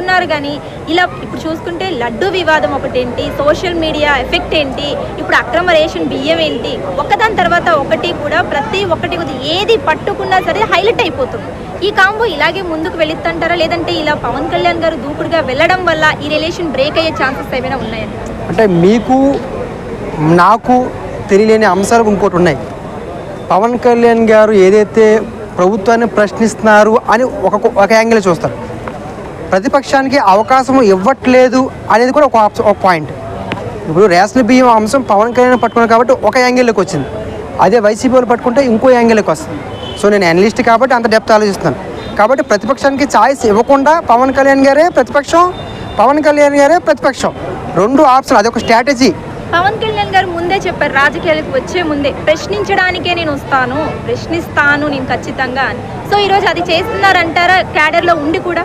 ఉన్నారు కానీ ఇలా ఇప్పుడు చూసుకుంటే లడ్డు వివాదం ఒకటేంటి? సోషల్ మీడియా ఎఫెక్ట్ ఏంటి? ఇప్పుడు అక్రమ రేషన్ బియ్యం ఏంటి? ఒకదాని తర్వాత ఒకటి కూడా ప్రతి ఒక్కటి ఏది పట్టుకున్నా సరే హైలైట్ అయిపోతుంది. ఈ కాంబో ఇలాగే ముందుకు వెళ్ళిద్దంటారా లేదంటే ఇలా పవన్ కళ్యాణ్ గారు దూకుడుగా వెళ్ళడం వల్ల ఈ రిలేషన్ బ్రేక్ అయ్యే ఛాన్సెస్ ఏమైనా ఉన్నాయండి అంటే మీకు నాకు తెలియలేని అంశాలు ఇంకోటి ఉన్నాయి. పవన్ కళ్యాణ్ గారు ఏదైతే ప్రభుత్వాన్ని ప్రశ్నిస్తున్నారు అని ఒక ఒక యాంగిల్ చూస్తారు. ప్రతిపక్షానికి అవకాశం ఇవ్వట్లేదు అనేది కూడా ఒక ఆప్షన్ ఒక పాయింట్ ఇప్పుడు రేషన్ బియ్యం అంశం పవన్ కళ్యాణ్ పట్టుకున్నారు కాబట్టి ఒక యాంగిల్లోకి వచ్చింది. అదే వైసీపీ వాళ్ళు పట్టుకుంటే ఇంకో యాంగిల్లోకి వస్తుంది. సో నేను అనలిస్ట్ కాబట్టి అంత డెప్త్ ఆలోచిస్తున్నాను. కాబట్టి ప్రతిపక్షానికి ఛాయిస్ ఇవ్వకుండా పవన్ కళ్యాణ్ గారే ప్రతిపక్షం పవన్ కళ్యాణ్ గారే ప్రతిపక్షం. రెండు ఆప్షన్ అదొక స్ట్రాటజీ పవన్ కళ్యాణ్ గారు ముందే చెప్పారు రాజకీయాలకు వచ్చే ముందే. ప్రశ్నించడానికే నేను వస్తాను ప్రశ్నిస్తాను నేను ఖచ్చితంగా అని. సో ఈరోజు అది చేస్తున్నారంటారా క్యాడర్లో ఉండి కూడా?